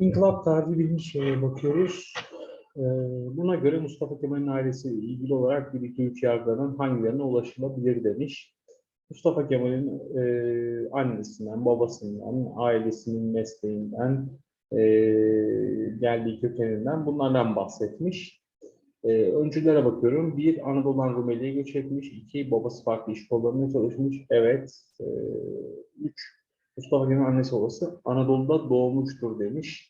İnkılap tarihi şeye bakıyoruz. Ee, buna göre Mustafa Kemal'in ailesiyle ilgili olarak bir iki üç yargıların hangilerine ulaşılabilir demiş. Mustafa Kemal'in e, annesinden, babasından, ailesinin mesleğinden, e, geldiği kökeninden bunlardan bahsetmiş. E, öncülere bakıyorum. Bir, Anadolu'dan Rumeli'ye göç etmiş. İki, babası farklı iş kollarında çalışmış. Evet. E, üç, Mustafa Kemal'in annesi babası Anadolu'da doğmuştur demiş.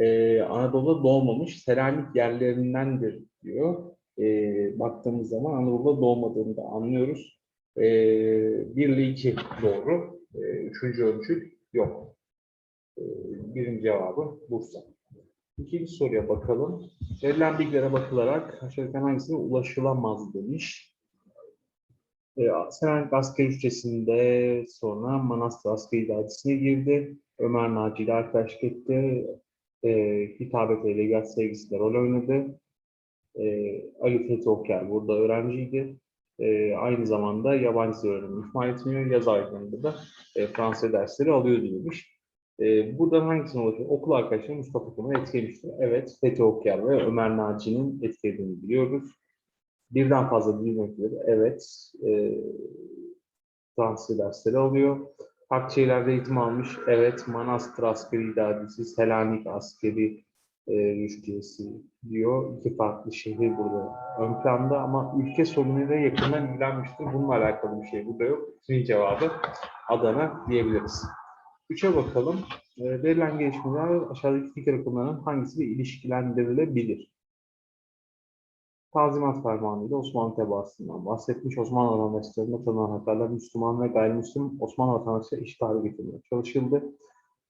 Ee, Anadolu'da doğmamış, Selanik yerlerindendir diyor. Ee, baktığımız zaman Anadolu'da doğmadığını da anlıyoruz. Ee, bir ile iki doğru. Ee, üçüncü ölçü yok. Ee, birinci cevabı Bursa. İkinci soruya bakalım. Verilen bilgilere bakılarak aşağıdakilerden hangisine ulaşılamaz demiş. E, Selanik asker ücretinde sonra Manastır askeri idaresine girdi. Ömer Naci ile arkadaşlık etti. E, hitabet ile legat sevgisiyle rol oynadı. E, Ali Fethi Okyar burada öğrenciydi. E, aynı zamanda yabancı dil öğrenimi ihmal etmiyor. Yaz aylarında da e, Fransız dersleri alıyor demiş. E, buradan hangisine ulaşıyor? Okul arkadaşları Mustafa Kemal'i etkilemiştir. Evet, Fethi Okyar ve Ömer Naci'nin etkilediğini biliyoruz. Birden fazla dil evet, e, Fransız dersleri alıyor. Akçeler'de eğitim almış, evet, Manastır Askeri İdaresi, Selanik Askeri e, Rüştiyesi diyor. İki farklı şehir burada ön planda ama ülke sorunuyla yakından ilgilenmiştir. Bununla alakalı bir şey burada yok. İkinci cevabı Adana diyebiliriz. Üçe bakalım. E, verilen gelişmeler aşağıdaki fikir akımlarının hangisiyle ilişkilendirilebilir? Tanzimat Fermanı'yla Osmanlı tebaasından bahsetmiş. Osmanlı vatandaşlarına tanınan hatalar Müslüman ve gayrimüslim Osmanlı vatandaşları eşit hale getirmeye çalışıldı.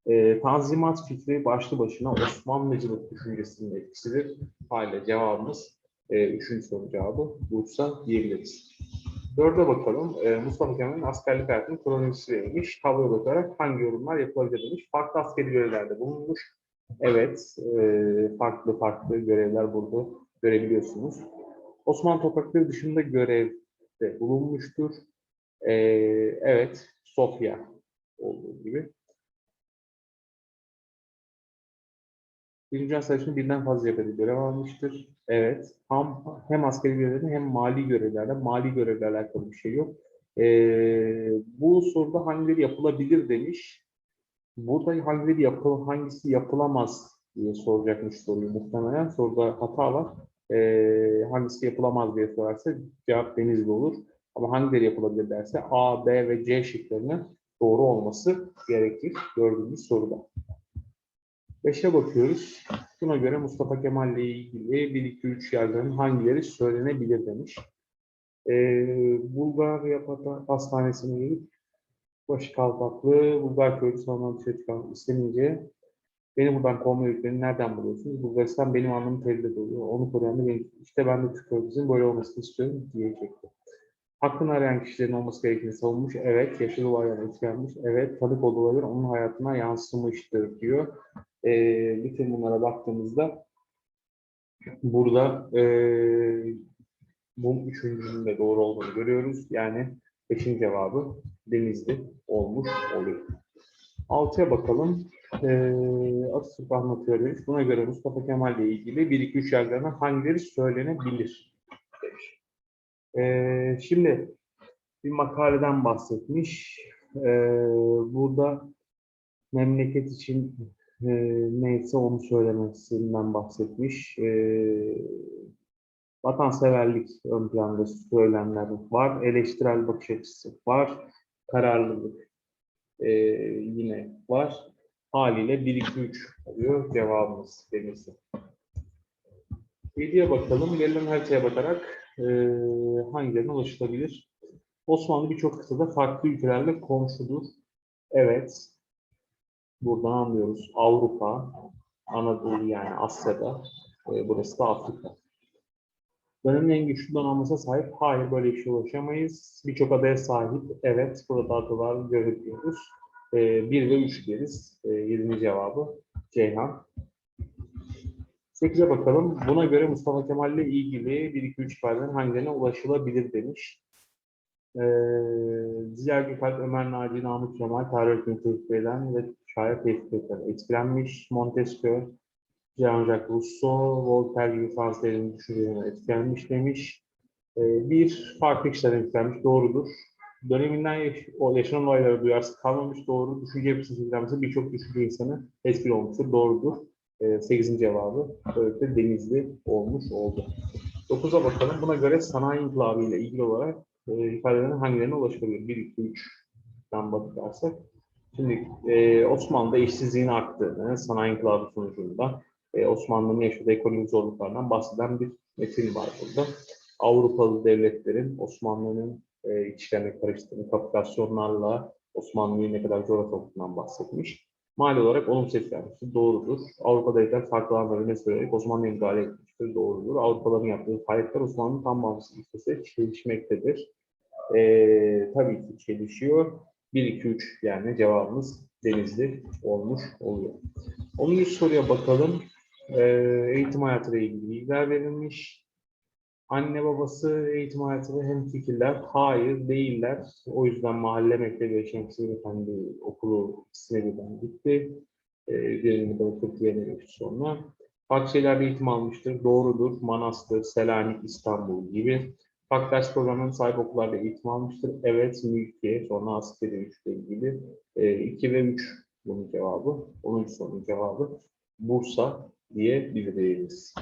E, tanzimat fikri başlı başına Osmanlıcılık düşüncesinin etkisidir. Hale cevabımız e, üçüncü soru cevabı Bursa diyebiliriz. Dörde bakalım. E, Mustafa Kemal'in askerlik hayatının kronolojisi verilmiş. Tabloya bakarak hangi yorumlar yapılabilir demiş. Farklı askeri görevlerde bulunmuş. Evet, e, farklı farklı görevler burada görebiliyorsunuz. Osmanlı toprakları dışında görevde bulunmuştur. Ee, evet, Sofya olduğu gibi. Birinci Dünya Savaşı'nda birden fazla cephede görev almıştır. Evet, hem, hem askeri görevlerde hem mali görevlerde, mali görevle alakalı bir şey yok. Ee, bu soruda hangileri yapılabilir demiş. Burada hangileri yapıl, hangisi yapılamaz diye soracakmış soruyu muhtemelen. Soruda hata var. Ee, hangisi yapılamaz diye sorarsa cevap Denizli olur. Ama hangileri yapılabilir derse A, B ve C şıklarının doğru olması gerekir gördüğümüz soruda. Beşe bakıyoruz. Buna göre Mustafa Kemal ile ilgili 1, 2, 3 yerlerin hangileri söylenebilir demiş. Ee, Bulgarya Hastanesi'ne gidip başı kalpaklı Bulgar köylüsü salonuna dışarı çıkan Beni buradan kovma yüklerini nereden buluyorsunuz? Bulgaristan benim anlamı tehdit oluyor. Onu koruyan da benim. İşte ben de Türk böyle olmasını istiyorum diyecekti. Hakkını arayan kişilerin olması gerektiğini savunmuş. Evet. Yaşlı olaylar etkilenmiş. Evet. Tanık olduğu olaylar onun hayatına yansımıştır diyor. Ee, bütün bunlara baktığımızda burada ee, bu üçüncünün de doğru olduğunu görüyoruz. Yani beşinci cevabı Denizli olmuş oluyor. Altıya bakalım. Ee, Atatürk anlatıyor demiş. Buna göre Mustafa Kemal ile ilgili 1-2-3 yerlerden hangileri söylenebilir? Demiş. Ee, şimdi bir makaleden bahsetmiş. Ee, burada memleket için e, neyse onu söylemesinden bahsetmiş. Ee, vatanseverlik ön planda söylemler var. Eleştirel bakış açısı var. Kararlılık e, yine var. Haliyle 1, 2, 3 oluyor cevabımız denirse. 7'ye bakalım. Verilen haritaya bakarak e, hangilerine ulaşılabilir? Osmanlı birçok kıtada farklı ülkelerle komşudur. Evet. Buradan anlıyoruz. Avrupa, Anadolu yani Asya'da. E, burası da Afrika. Dönemin en güçlü donanmasına sahip. Hayır böyle bir şey ulaşamayız. Birçok adaya sahip. Evet burada adalar görebiliyoruz. E, 1 ve 3 deriz. E, 7. cevabı Ceyhan. 8'e bakalım. Buna göre Mustafa Kemal ile ilgili 1, 2, 3 ifadelerin hangilerine ulaşılabilir demiş. Ee, Ziya Gökalp, Ömer Naci, Namık Kemal, tarih hükmü tehdit eden ve şair tehdit eden etkilenmiş. Montesquieu, Jean-Jacques Rousseau, Voltaire gibi Fransızların düşüncelerine etkilenmiş demiş. Ee, bir farklı kişilerden etkilenmiş, doğrudur. Döneminden yaş o yaşanan olaylara duyarsız kalmamış, doğru. Düşünce yapısının etkilenmesi birçok düşünce insanı etkili olmuştur, doğrudur. Ee, 8. cevabı böylelikle Denizli olmuş oldu. 9'a bakalım. Buna göre sanayi inkılabı ile ilgili olarak e, ifadelerin hangilerine ulaşılabilir? 1, 2, 3'ten bakarsak. Şimdi e, Osmanlı'da işsizliğin arttığını, sanayi inkılabı sonucunda e, Osmanlı'nın yaşadığı ekonomik zorluklardan bahseden bir metin var burada. Avrupalı devletlerin Osmanlı'nın e, içlerine karıştığını, kapitülasyonlarla Osmanlı'yı ne kadar zora soktuğundan bahsetmiş. Mali olarak olumsuz etkilenmiştir, doğrudur. Avrupa devletler farklı alanları öne sürerek Osmanlı'ya müdahale etmiştir, doğrudur. Avrupalıların yaptığı faaliyetler Osmanlı'nın tam bağımsız ülkesi çelişmektedir. Ee, tabii ki çelişiyor. 1, 2, 3 yani cevabımız Denizli olmuş oluyor. 10. soruya bakalım. Ee, eğitim hayatıyla ilgili bilgiler verilmiş. Anne babası eğitim hayatında hem fikirler, hayır değiller. O yüzden mahalle mektebi ve Şemsiye Efendi okulu birden gitti. Ee, birini diğerine geçti sonra. Farklı şeylerde eğitim almıştır. Doğrudur. Manastır, Selanik, İstanbul gibi. Farklı ders programlarına sahip okullarda eğitim almıştır. Evet, mülkiye, sonra askeri güçle ilgili. 2 ve 3 bunun cevabı. 10. sorunun cevabı Bursa diyebiliriz.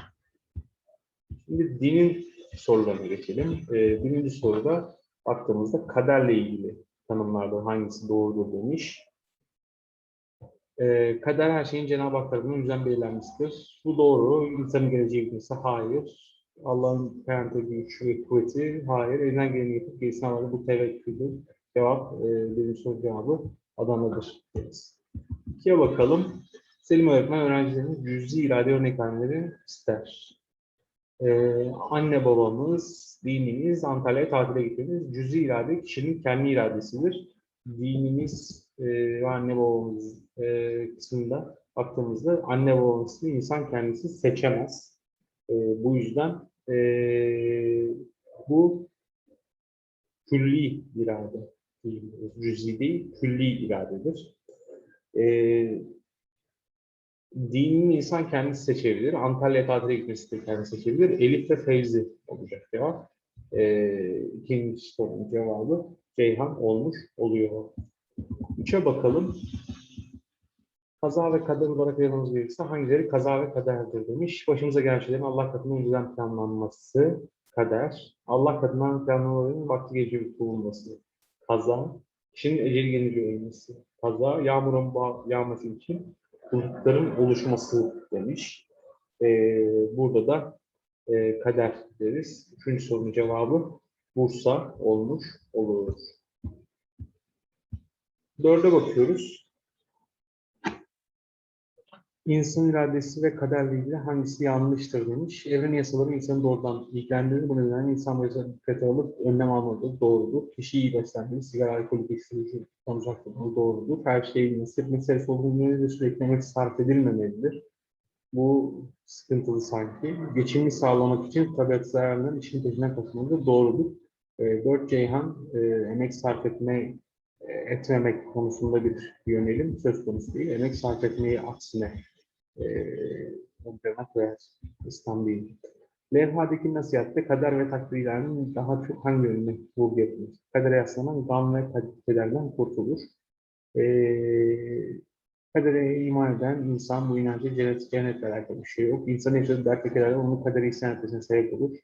Şimdi dinin sorularına geçelim. Ee, birinci soruda baktığımızda kaderle ilgili tanımlardan hangisi doğrudur demiş. Ee, kader her şeyin Cenab-ı Hak tarafından önceden belirlenmiştir. Bu doğru. İnsanın geleceği bilmesi hayır. Allah'ın kainata güç ve kuvveti hayır. Elinden geleni yapıp gerisini alır. Bu tevekküldür. Cevap, e, birinci soru cevabı Adana'dır. deriz. İkiye bakalım. Selim öğretmen öğrencilerinin cüzi irade örneklemeleri ister. Ee, anne babamız, dinimiz, Antalya'ya tatile gittiniz. Cüzi irade kişinin kendi iradesidir. Dinimiz e, ve anne babamız e, kısmında baktığımızda anne babamızı insan kendisi seçemez. E, bu yüzden e, bu külli irade, cüzi değil, külli iradedir. E, dinini insan kendisi seçebilir. Antalya tatile gitmesi de kendisi seçebilir. Elif ve Feyzi olacak cevap. Ee, ikinci sorunun cevabı Ceyhan olmuş oluyor. Üçe bakalım. Kaza ve kader olarak ayırmamız gerekirse hangileri kaza ve kaderdir demiş. Başımıza gelen şeylerin Allah katından önceden planlanması, kader. Allah katından planlanmaların vakti gece bulunması, kaza. Kişinin eceli gelince ölmesi, kaza. Yağmurun yağması için bulutların oluşması demiş. Ee, burada da e, kader deriz. Üçüncü sorunun cevabı Bursa olmuş olur. Dörde bakıyoruz. İnsan iradesi ve kaderle ilgili hangisi yanlıştır demiş. Evren yasaları insanı doğrudan ilgilendirir. Bu nedenle insan bu yasaları dikkate alıp önlem almalıdır. Doğrudur. Kişi iyi beslenmeli. Sigara, alkol, uyuşturucu uzak durmalı. Doğrudur. Her şeyin nasip meselesi olduğunu yönünde sürekli emek sarf edilmemelidir. Bu sıkıntılı sanki. Geçimini sağlamak için tabiat zararlarının işin peşinden koşmalıdır. Doğrudur. E, 4 Ceyhan e, emek sarf etme e, etmemek konusunda bir yönelim söz konusu değil. Emek sarf etmeyi aksine e, koyar. İslam değil. Levhadaki nasihatte kader ve takdirlerinin daha çok hangi yönüne vurgu yapılır? Kadere yaslanan gam ve kederden kurtulur. E, kadere iman eden insan bu inancı cennet, alakalı bir şey yok. İnsanın yaşadığı dert ve kederler onun kadere isyan etmesine sebep olur.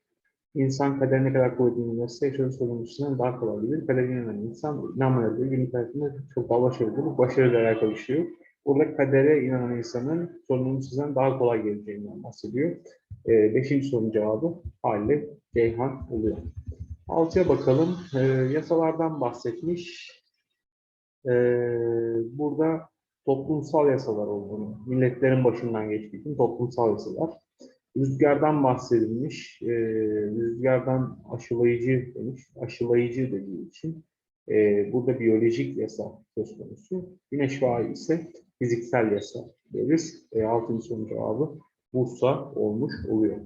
İnsan kader ne kadar kuvvetli bilmezse yaşadığı sorumlusundan daha kolay bilir. Kader inanan insan inanmayacağı günlük hayatında çok daha başarılı olur. Başarıyla alakalı bir şey yok. Burada kadere inanan insanın sorunun sizden daha kolay geleceğinden bahsediyor. Ee, beşinci sorunun cevabı haliyle Ceyhan oluyor. Altıya bakalım. Ee, yasalardan bahsetmiş. Ee, burada toplumsal yasalar olduğunu, milletlerin başından geçtiği için toplumsal yasalar. Rüzgardan bahsedilmiş, e, rüzgardan aşılayıcı demiş, aşılayıcı dediği için e, burada biyolojik yasa söz konusu. Güneş ve ay ise fiziksel yasa deriz. E, altıncı sorunun cevabı Bursa olmuş oluyor.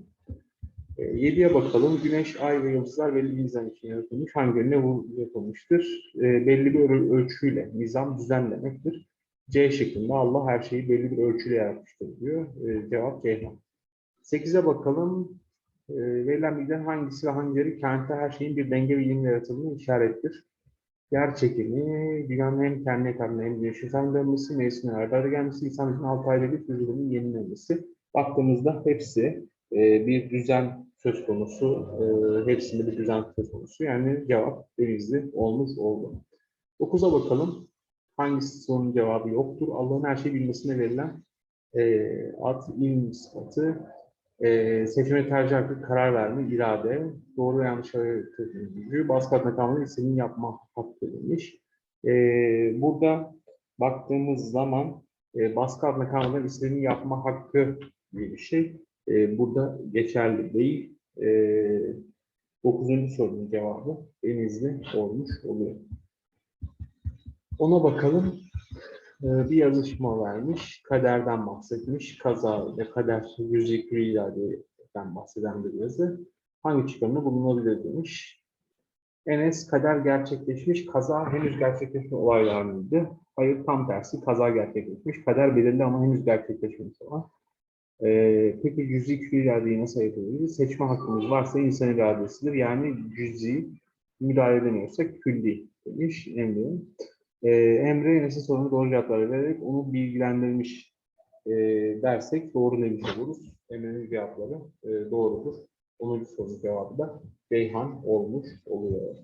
E, 7'ye bakalım. Güneş, ay ve yıldızlar belli bir nizam için yaratılmış. Hangilerine vurgu yapılmıştır? E, belli bir öl- ölçüyle, nizam düzen demektir. C şeklinde Allah her şeyi belli bir ölçüyle yaratmıştır diyor. E, cevap Ceyhan. 8'e bakalım. E, verilen bilgilerin hangisi ve hangileri kainatta her şeyin bir denge ve ilimle yaratıldığını işarettir? Yer çekimi, dünyanın hem kendi etrafında hem güneşin dönmesi, mevsimin arda arda gelmesi, insan için 6 ayda bir vücudunun yenilenmesi. Baktığımızda hepsi e, bir düzen söz konusu, e, hepsinde bir düzen söz konusu. Yani cevap denizli olmuş oldu. 9'a bakalım. Hangisi sorunun cevabı yoktur? Allah'ın her şeyi bilmesine verilen e, ad, ilim sıfatı, e, seçme tercih hakkı, karar verme, irade, doğru ve yanlış gücü, baskı altında kalmanın istediğini yapma hakkı demiş. E, burada baktığımız zaman e, baskı altında kalmadan istediğini yapma hakkı gibi bir şey e, burada geçerli değil. E, 9. sorunun cevabı denizli olmuş oluyor. Ona bakalım. Ee, bir yazışma vermiş. Kaderden bahsetmiş. Kaza ve kader yüzüklü iradeden bahseden bir yazı. Hangi çıkarımda bulunabilir demiş. Enes kader gerçekleşmiş. Kaza henüz gerçekleşme olaylar mıydı? Hayır tam tersi. Kaza gerçekleşmiş. Kader belirli ama henüz gerçekleşmemiş olan. Ee, peki cüzi külli nasıl ayırt edebiliriz? Seçme hakkımız varsa insan iradesidir. Yani cüzi müdahale edemiyorsak külli demiş Emre. Ee, Emre Enes'e sorunu doğru cevaplar vererek onu bilgilendirmiş e, dersek doğru demiş oluruz. Emre'nin cevapları e, doğrudur. 10. sorunun cevabı da Beyhan olmuş oluyor.